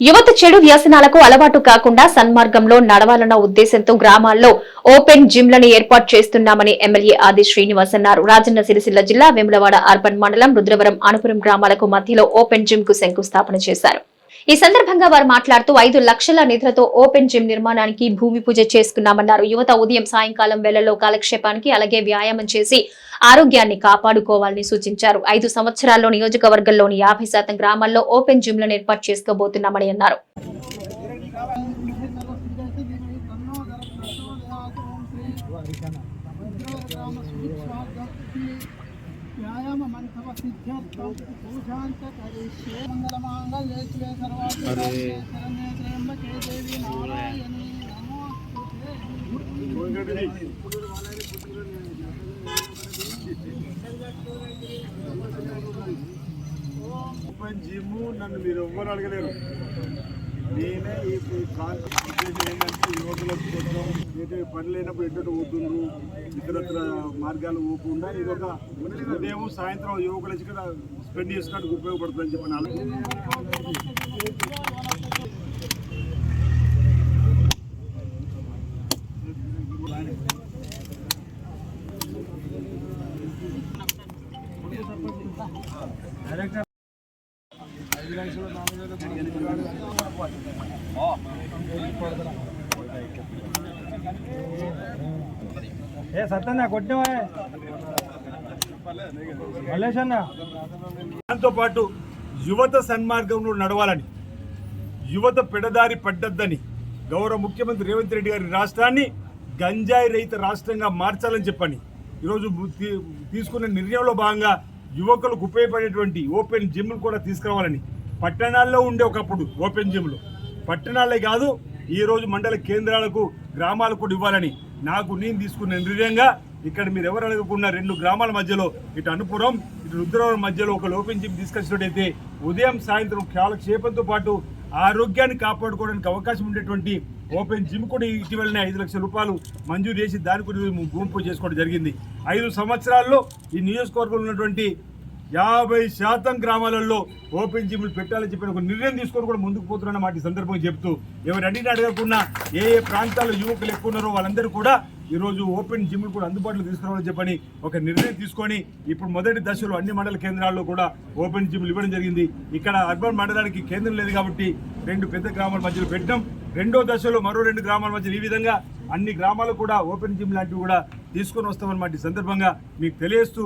యువత చెడు వ్యసనాలకు అలవాటు కాకుండా సన్మార్గంలో నడవాలన్న ఉద్దేశంతో గ్రామాల్లో ఓపెన్ జిమ్లను ఏర్పాటు చేస్తున్నామని ఎమ్మెల్యే ఆది శ్రీనివాస్ అన్నారు. రాజన్న సిరిసిల్ల జిల్లా వెములవాడ అర్బన్ మండలం రుద్రవరం అనుపురం గ్రామాలకు మధ్యలో ఓపెన్ జిమ్కు శంకుస్థాపన చేశారు. ఈ సందర్భంగా వారు మాట్లాడుతూ ఐదు లక్షల నిధులతో ఓపెన్ జిమ్ నిర్మాణానికి భూమి పూజ చేసుకున్నామన్నారు. యువత ఉదయం సాయంకాలం వేళల్లో కాలక్షేపానికి అలాగే వ్యాయామం చేసి ఆరోగ్యాన్ని కాపాడుకోవాలని సూచించారు. ఐదు సంవత్సరాల్లో నియోజకవర్గంలోని యాభై శాతం గ్రామాల్లో ఓపెన్ జిమ్లను ఏర్పాటు చేసుకోబోతున్నామని అన్నారు. వ్యాయామ మంత్రవ సిద్ధ్యర్థం పూజాంత కరిష్యే మంగళమాంగళ్యే శివే శరణ్యే త్రయంబకే దేవి నారాయణి ఓపెన్ జిమ్ నన్ను మీరు ఎవ్వరు అడగలేరు. ఉద్దేశం ఏంటంటే పని లేనప్పుడు ఎటు పోతుండ్రు ఇతరత్ర మార్గాలు పోకుండా ఇది ఒక ఉదయం సాయంత్రం యువకుల ఇక్కడ స్పెండ్ చేసుకోవడానికి ఉపయోగపడుతుందని చెప్పి ఏ సత్తన్న కొట్టినవా? మల్లేష్ దాంతో పాటు యువత సన్మార్గంలో నడవాలని యువత పెడదారి పడ్డద్దని గౌరవ ముఖ్యమంత్రి రేవంత్ రెడ్డి గారి రాష్ట్రాన్ని గంజాయి రహిత రాష్ట్రంగా మార్చాలని చెప్పని ఈరోజు తీసుకున్న నిర్ణయంలో భాగంగా యువకులకు ఉపయోగపడేటువంటి ఓపెన్ జిమ్లు కూడా తీసుకురావాలని పట్టణాల్లో ఉండే ఒకప్పుడు ఓపెన్ జిమ్లు పట్టణాలే కాదు ఈరోజు మండల కేంద్రాలకు గ్రామాలకు కూడా ఇవ్వాలని. నాకు నేను తీసుకున్న నిర్ణయంగా ఇక్కడ మీరు ఎవరు అడగకుండా రెండు గ్రామాల మధ్యలో ఇటు అనుపురం ఇటు రుద్రవరం మధ్యలో ఒక ఓపెన్ జిమ్ తీసుకొచ్చినట్టయితే ఉదయం సాయంత్రం కాలక్షేపంతో పాటు ఆరోగ్యాన్ని కాపాడుకోవడానికి అవకాశం ఉండేటువంటి ఓపెన్ జిమ్ కూడా ఇటీవలనే ఐదు లక్షల రూపాయలు మంజూరు చేసి దాని గురించి భూమి పూజ చేసుకోవడం జరిగింది. ఐదు సంవత్సరాల్లో ఈ నియోజకవర్గంలో ఉన్నటువంటి యాభై శాతం గ్రామాలలో ఓపెన్ జిమ్లు పెట్టాలని చెప్పిన ఒక నిర్ణయం తీసుకొని కూడా ముందుకు పోతున్న మాట ఈ సందర్భంగా చెప్తూ ఎవరు అడిగిన అడగకుండా ఏ ఏ ప్రాంతాల్లో యువకులు ఎక్కువ ఉన్నారో వాళ్ళందరూ కూడా ఈరోజు ఓపెన్ జిమ్లు కూడా అందుబాటులో తీసుకురావాలని చెప్పని ఒక నిర్ణయం తీసుకొని ఇప్పుడు మొదటి దశలో అన్ని మండల కేంద్రాల్లో కూడా ఓపెన్ జిమ్లు ఇవ్వడం జరిగింది. ఇక్కడ అర్బన్ మండలానికి కేంద్రం లేదు కాబట్టి రెండు పెద్ద గ్రామాల మధ్యలో పెట్టడం రెండో దశలో మరో రెండు గ్రామాల మధ్య ఈ విధంగా అన్ని గ్రామాలు కూడా ఓపెన్ జిమ్ లాంటివి కూడా తీసుకొని వస్తామన్నమాట ఈ సందర్భంగా మీకు తెలియస్తూ